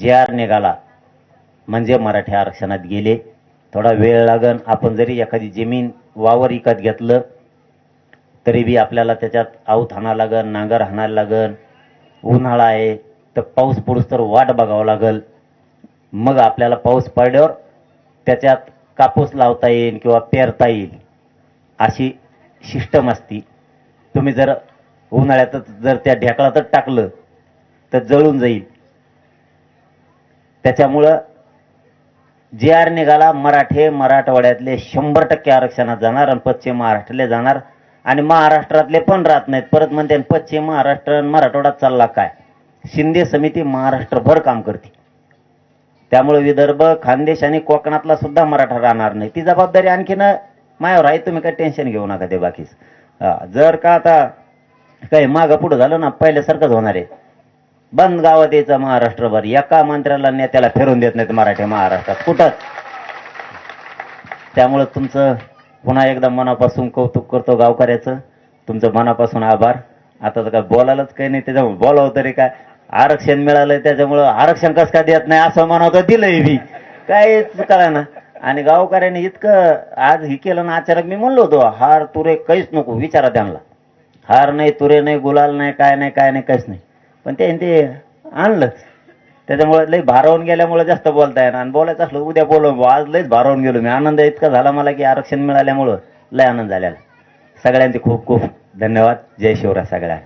जे आर निघाला. म्हणजे मराठी आरक्षणात गेले. थोडा वेळ लागन आपण जरी एखादी जमीन वावर विकत घेतलं तरी बी आपल्याला त्याच्यात आऊत हाणा लागन नांगर हाणायला लागन उन्हाळा आहे तर पाऊस पडूस तर वाट बघावं लागल. मग आपल्याला पाऊस पडल्यावर त्याच्यात कापूस लावता येईल किंवा पेरता येईल अशी सिस्टम असती. तुम्ही जर उन्हाळ्यातच जर त्या ढेकळातच टाकलं तर जळून जाईल. त्याच्यामुळं जे आर निघाला मराठे मराठवाड्यातले शंभर टक्के आरक्षणात जाणार आणि पश्चिम महाराष्ट्रातले जाणार. आणि महाराष्ट्रातले पण राहत नाहीत. परत म्हणते आणि पश्चिम महाराष्ट्र आणि मराठवाड्यात चालला काय? शिंदे समिती महाराष्ट्रभर काम करते. त्यामुळे विदर्भ खानदेश आणि कोकणातला सुद्धा मराठा राहणार नाही. ती जबाबदारी आणखीन मायावर आहे. तुम्ही काय टेन्शन घेऊ नका ते बाकीच. जर का आता काही मागं पुढं झालं ना पहिल्यासारखंच होणार आहे. बंद गावात यायचं महाराष्ट्रभर. एका मंत्र्याला नेत्याला फिरून देत नाहीत मराठी महाराष्ट्रात. कुठंच त्यामुळं तुमचं पुन्हा एकदा मनापासून कौतुक करतो गावकऱ्याचं. तुमचं मनापासून आभार. आता तर काय बोलायलाच काही नाही त्याच्यामुळे बोलावं तरी काय? आरक्षण मिळालंय त्याच्यामुळं आरक्षण कसं काय देत नाही असं म्हणावं दिलंय मी. काहीच करा ना आणि गावकऱ्यांनी इतकं आज हे केलं ना अचानक मी म्हणलो होतो हार तुरे काहीच नको विचारा त्यांना. हार नाही तुरे नाही गुलाल नाही काय नाही काय नाही काहीच नाही. पण त्यांनी ते आणलं. त्याच्यामुळे लई भारावून गेल्यामुळे जास्त बोलता येणार आणि बोलायचं असलं उद्या बोलो बुवा, आज लईच भारावून गेलो मी. आनंद इतका झाला मला की आरक्षण मिळाल्यामुळं लय आनंद झालेला. सगळ्यांचे खूप खूप धन्यवाद. जय शिवराय सगळ्या